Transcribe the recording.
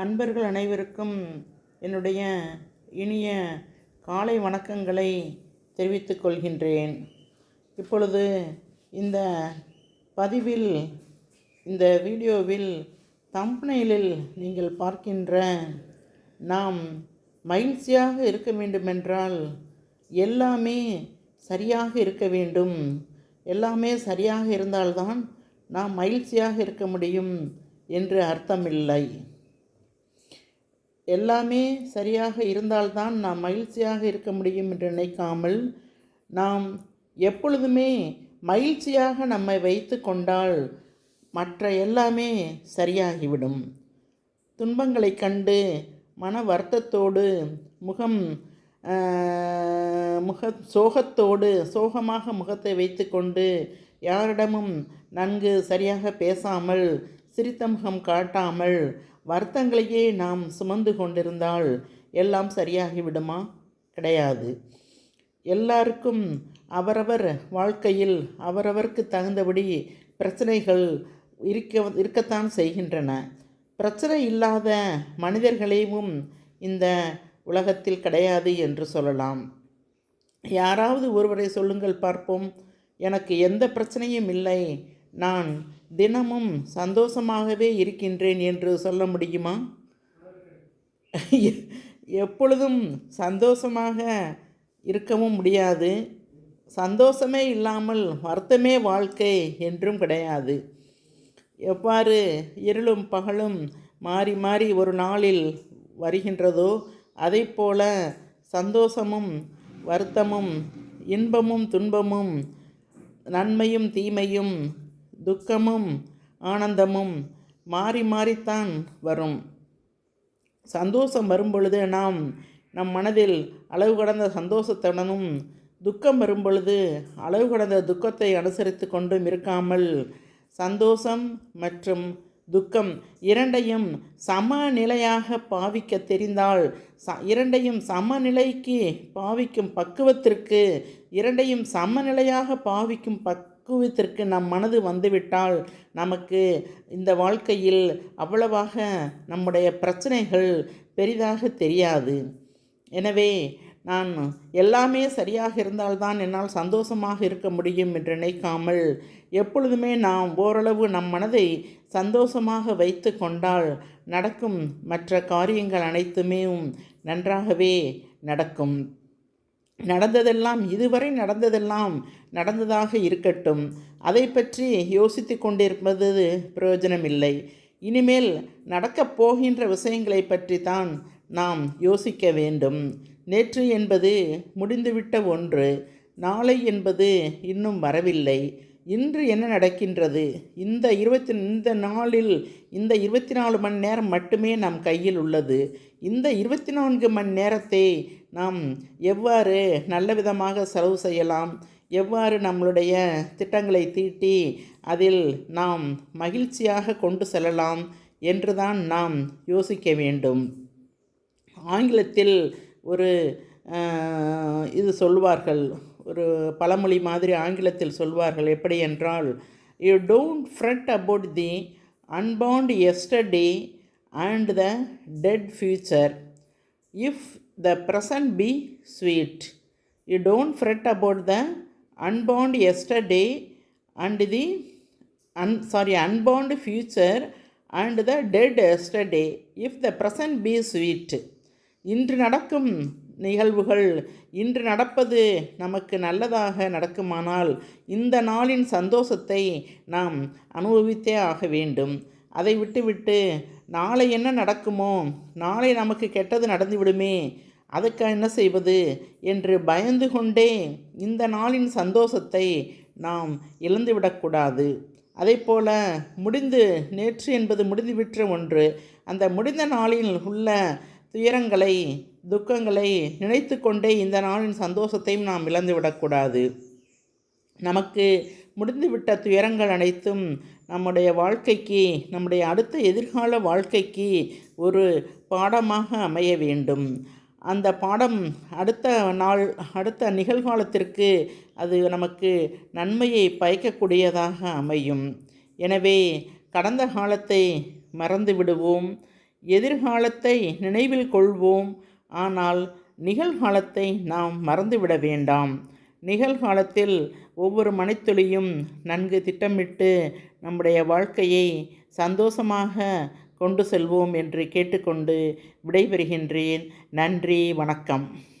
அன்பர்கள் அனைவருக்கும் என்னுடைய இனிய காலை வணக்கங்களை தெரிவித்துக் கொள்கின்றேன். இப்பொழுது இந்த பதிவில் இந்த வீடியோவில் தம்பனையிலில் நீங்கள் பார்க்கின்ற நாம் மகிழ்ச்சியாக இருக்க வேண்டுமென்றால் எல்லாமே சரியாக இருக்க வேண்டும். எல்லாமே சரியாக இருந்தால்தான் நாம் மகிழ்ச்சியாக இருக்க முடியும் என்று அர்த்தமில்லை. எல்லாமே சரியாக இருந்தால்தான் நாம் மகிழ்ச்சியாக இருக்க முடியும் என்று நினைக்காமல் நாம் எப்பொழுதுமே மகிழ்ச்சியாக நம்மை வைத்து கொண்டால் மற்ற எல்லாமே சரியாகிவிடும். துன்பங்களை கண்டு மன வருத்தத்தோடு முகம் முக சோகத்தோடு சோகமாக முகத்தை வைத்துக்கொண்டு யாரிடமும் நன்கு சரியாக பேசாமல் சிரித்த முகம் காட்டாமல் வருத்தங்களையே நாம் சுமந்து கொண்டிருந்தால் எல்லாம் சரியாகிவிடுமா? கிடையாது. எல்லாருக்கும் அவரவர் வாழ்க்கையில் அவரவருக்கு தகுந்தபடி பிரச்சனைகள் இருக்க இருக்கத்தான் செய்கின்றன. பிரச்சனை இல்லாத மனிதர்களையும் இந்த உலகத்தில் கிடையாது என்று சொல்லலாம். யாராவது ஒருவரை சொல்லுங்கள் பார்ப்போம். எனக்கு எந்த பிரச்சனையும் இல்லை. நான் தினமும் சந்தோஷமாகவே இருக்கின்றேன் என்று சொல்ல முடியுமா? எப்பொழுதும் சந்தோஷமாக இருக்கவும் முடியாது. சந்தோஷமே இல்லாமல் வருத்தமே வாழ்க்கை என்றும் கிடையாது. எவ்வாறு இருளும் பகலும் மாறி மாறி ஒரு நாளில் வருகின்றதோ அதைப்போல சந்தோஷமும் வருத்தமும் இன்பமும் துன்பமும் நன்மையும் தீமையும் துக்கமும் ஆனந்தமும் மாறி மாறித்தான் வரும். சந்தோஷம் வரும்பொழுது நாம் நம் மனதில் அளவு கடந்த சந்தோஷத்துடனும் துக்கம் வரும்பொழுது அளவு கடந்த துக்கத்தை அனுசரித்து கொண்டும் இருக்காமல் சந்தோஷம் மற்றும் துக்கம் இரண்டையும் சமநிலையாக பாவிக்க தெரிந்தால் ச இரண்டையும் சமநிலைக்கு பாவிக்கும் பக்குவத்திற்கு இரண்டையும் சமநிலையாக பாவிக்கும் பக்குவத்திற்கு நம் மனது வந்துவிட்டால் நமக்கு இந்த வாழ்க்கையில் அவ்வளவாக நம்முடைய பிரச்சனைகள் பெரிதாக தெரியாது. எனவே நான் எல்லாமே சரியாக இருந்தால்தான் என்னால் சந்தோஷமாக இருக்க முடியும் என்று நினைக்காமல் எப்பொழுதுமே நாம் ஓரளவு நம் மனதை சந்தோஷமாக வைத்து கொண்டால் நடக்கும் மற்ற காரியங்கள் அனைத்துமே நன்றாகவே நடக்கும். நடந்ததெல்லாம் இதுவரை நடந்ததெல்லாம் நடந்ததாக இருக்கட்டும். அதை பற்றி யோசித்து கொண்டிருப்பது பிரயோஜனமில்லை. இனிமேல் நடக்கப் போகின்ற விஷயங்களை பற்றி தான் நாம் யோசிக்க வேண்டும். நேற்று என்பது முடிந்துவிட்ட ஒன்று. நாளை என்பது இன்னும் வரவில்லை. இன்று என்ன நடக்கின்றது? இந்த இருபத்தி இந்த நாளில் இந்த இருபத்தி நாலு மணி நேரம் மட்டுமே நம் கையில் உள்ளது. இந்த இருபத்தி நான்கு மணி நேரத்தை நாம் எவ்வாறு நல்ல விதமாக செலவு செய்யலாம்? எவ்வாறு நம்மளுடைய திட்டங்களை தீட்டி அதில் நாம் மகிழ்ச்சியாக கொண்டு செல்லலாம் என்றுதான் நாம் யோசிக்க வேண்டும். ஆங்கிலத்தில் ஒரு இது சொல்வார்கள். ஒரு பழமொழி மாதிரி ஆங்கிலத்தில் சொல்வார்கள். எப்படி என்றால் you don't fret about the unbound yesterday and the dead future if the present be sweet you don't fret about the unbound yesterday and the un sorry unbound future and the dead yesterday if the present be sweet இன்று நடக்கும் நிகழ்வுகள் இன்று நடப்பது நமக்கு நல்லதாக நடக்குமானால் இந்த நாளின் சந்தோஷத்தை நாம் அனுபவித்தே ஆக வேண்டும். அதை விட்டுவிட்டு நாளை என்ன நடக்குமோ நாளை நமக்கு கெட்டது நடந்து விடுமே அதுக்கு என்ன செய்வது என்று பயந்து கொண்டே இந்த நாளின் சந்தோஷத்தை நாம் இழந்துவிடக்கூடாது அதேபோல முடிந்து நேற்று என்பது முடிந்துவிட்ட ஒன்று அந்த முடிந்த நாளில் உள்ள துயரங்களை துக்கங்களை நினைத்து கொண்டே இந்த நாளின் சந்தோஷத்தையும் நாம் இழந்துவிடக்கூடாது நமக்கு முடிந்துவிட்ட துயரங்கள் அனைத்தும் நம்முடைய வாழ்க்கைக்கு நம்முடைய அடுத்த எதிர்கால வாழ்க்கைக்கு ஒரு பாடமாக அமைய வேண்டும். அந்த பாடம் அடுத்த நாள் அடுத்த நிகழ்காலத்திற்கு அது நமக்கு நன்மையை பயக்கக்கூடியதாக அமையும். எனவே கடந்த காலத்தை மறந்து விடுவோம் எதிர்காலத்தை நினைவில் கொள்வோம் ஆனால் நிகழ்காலத்தை நாம் மறந்துவிட வேண்டாம். நிகழ்காலத்தில் ஒவ்வொரு மணித்துளியும் நன்கு திட்டமிட்டு நம்முடைய வாழ்க்கையை சந்தோஷமாக கொண்டு செல்வோம் என்று கேட்டுக்கொண்டு விடைபெறுகின்றேன். நன்றி வணக்கம்.